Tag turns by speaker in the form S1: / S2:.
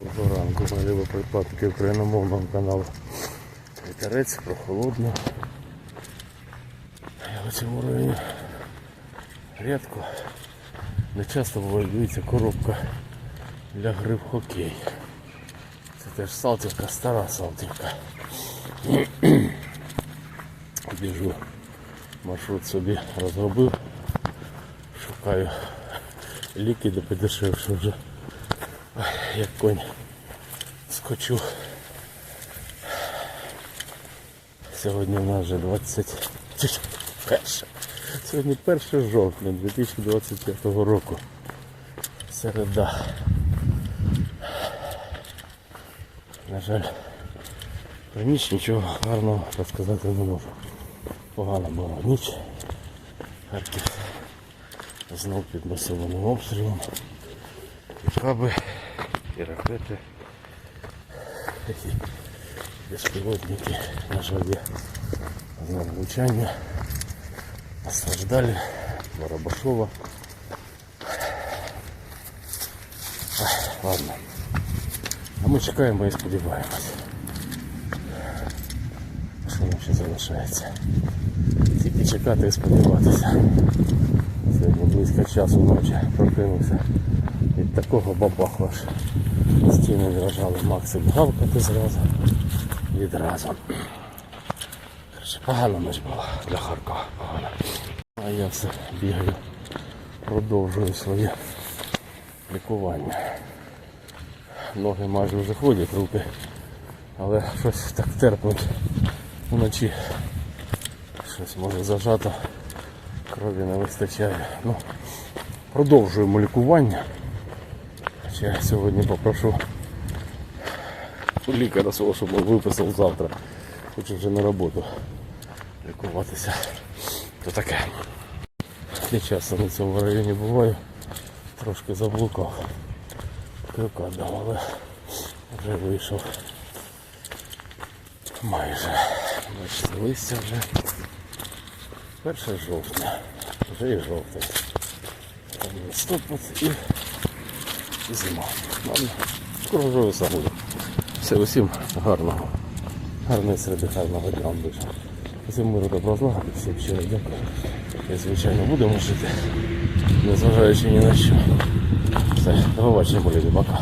S1: Доброго ранку, любі припадки україномовного каналу. Вітерець, прохолодно. Я в цьому районі рідко. Не часто буває коробка для гри в хокей. Це теж Салтівка, стара Салтівка. Біжу. Маршрут собі розробив. Шукаю ліки де подешевше вже. Як конь скочу. Сьогодні в нас вже 21. Сьогодні 1 жовтня 2025 року. Середа. На жаль, про ніч нічого гарного розказати не можу. Погана була ніч. Харків знов під масованим обстрілом. Каби, і ракети, і безпілотники, на жаль, є знову влучання. Постраждали Воробашова. Ах, Ладно. А ми чекаємо і сподіваємось. Що нам ще залишається? Тільки чекати і сподіватися. Сьогодні близько часу ночі прокинувся Від такого бабаху аж стіни дрожали Максим гавкати зразу відразу. Погана ніч була для Харкова, погана. А я все бігаю, продовжую своє лікування. Ноги майже вже ходять, руки, але щось так терпнуть вночі. Щось може зажато, крові не вистачає. Ну, продовжуємо лікування. Я сьогодні попрошу лікаря свого, щоб виписав завтра. Хочу вже на роботу лікуватися. То таке. Я часто на цьому районі буваю. Трошки заблукав. Крюка дав, але вже вийшов. Майже. Бачите, листя вже. Перше жовтня. Вже і жовтий. Там і, і зима. Ладно, скоро. Все, усім гарного. Гарної середи, гарного дня дуже. Усім миру добро зла, всім щиро дякую. І звичайно будемо жити, незважаючи ні на що. Все, до побачення, болі, пока.